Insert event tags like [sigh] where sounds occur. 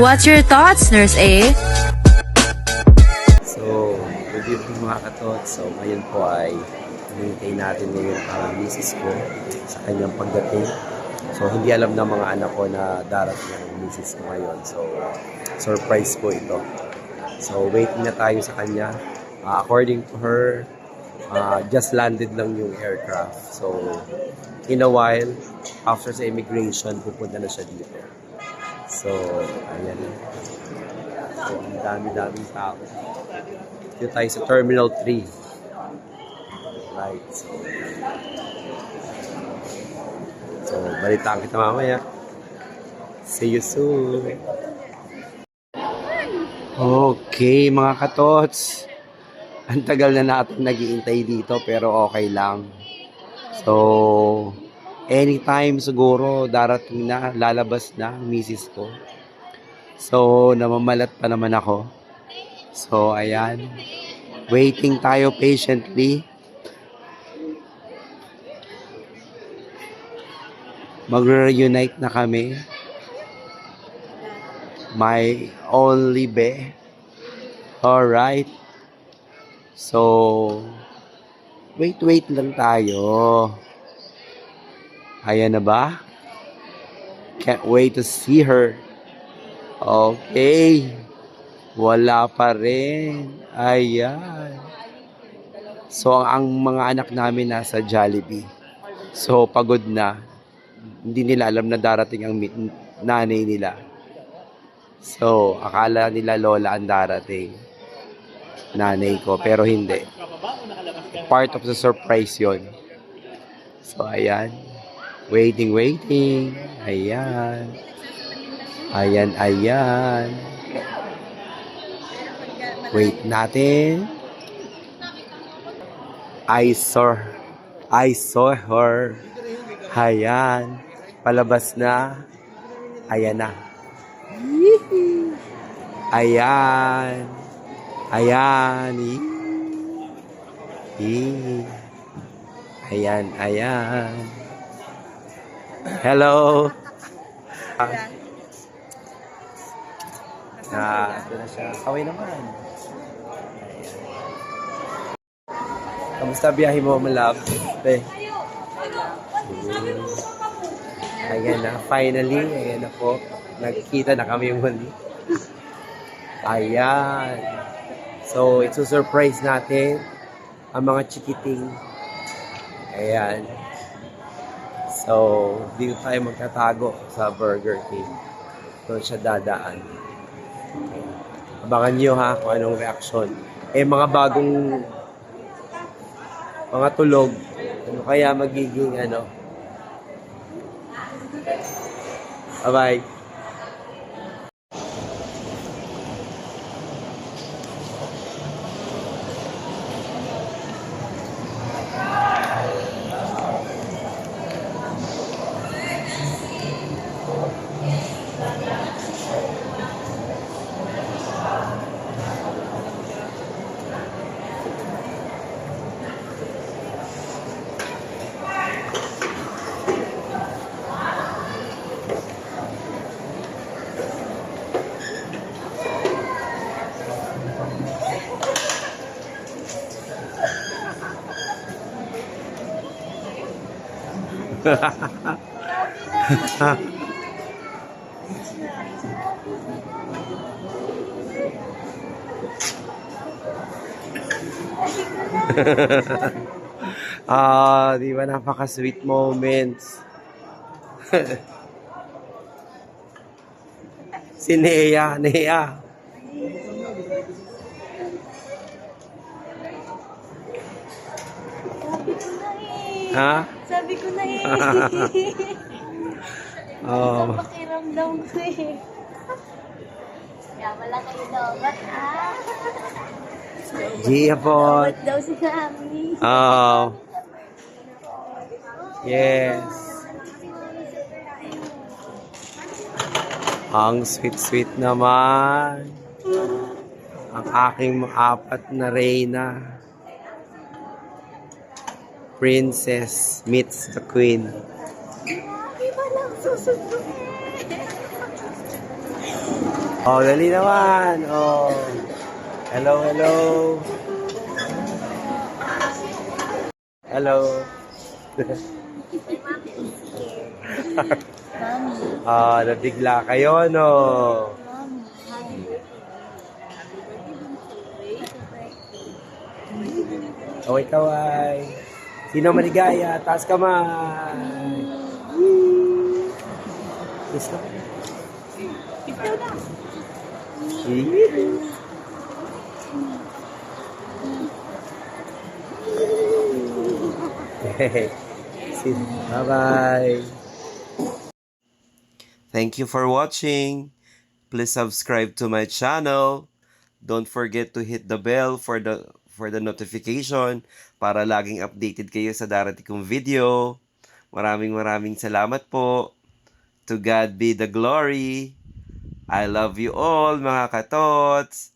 What's your thoughts, Nurse A? So, good evening mga katot. So, ngayon po ay hinihintay natin ngayon ang misis ko sa kanyang pagdating. So, hindi alam ng mga anak ko na darating ang misis ko ngayon. So, surprise po ito. So, waiting na tayo sa kanya. Ah, according to her, ah, just landed lang yung aircraft. So, in a while, after sa immigration, pupunta na siya dito. So, ayan. So, ang dami-daming tao. Dito tayo sa Terminal 3. Right. So, so balitaan kita mamaya. See you soon. Okay, mga katots. Ang tagal na natin naghihintay dito pero okay lang. So, anytime siguro darating na, lalabas na ang misis ko. So, namamalat pa naman ako. So, ayan. Waiting tayo patiently. Magre-reunite na kami. My only be. Alright. So, wait, wait lang tayo. Ayan na ba? Can't wait to see her. Okay. Wala pa rin. Ayan. So, ang mga anak namin nasa Jollibee. So, pagod na. Hindi nila alam na darating ang nanay nila. So, akala nila lola ang darating. Nanay ko, pero hindi. Part of the surprise yon. So, ayan. Waiting, waiting. Ayan. Ayan, ayan. Wait natin. I saw I saw her. Ayan. Palabas na. Ayan na. Ayan. Ayan. Ih. Ayan, ayan. Hello. Ah, ito na siya. Kaway naman. Kamusta biyahe mo, my love? Te. Ayan na, finally, ayan na po. Nagkita na kami huli. Ayan. So, it's a surprise natin. Ang mga chikiting. Ayan. So, dito tayo magtatago sa Burger King. Doon siya dadaan. Abangan nyo ha kung anong reaksyon. Eh, mga bagong mga tulog. Ano kaya magiging ano? Bye-bye. [laughs] Ah, di ba napaka-sweet moments. [laughs] si Nea, Nea. Ha? Sabi ko na eh. [laughs] Oh. Pakiramdam ko eh. Kaya wala kayo dapat ah. Gia po. Dapat daw si Mami. Oh. Yes. Ang sweet-sweet naman. Ang aking apat na reyna. Princess meets the queen. Oh, dali naman. Oh. Hello, hello. Hello. Ah, nabigla kayo, no? Mami. Kaway, kaway. Sino maligaya? Uh, taas kamay. Yes, no? [laughs] Bye-bye. Thank you for watching. Please subscribe to my channel. Don't forget to hit the bell for the for the notification para laging updated kayo sa darating kong video. Maraming maraming salamat po. To God be the glory. I love you all mga katots.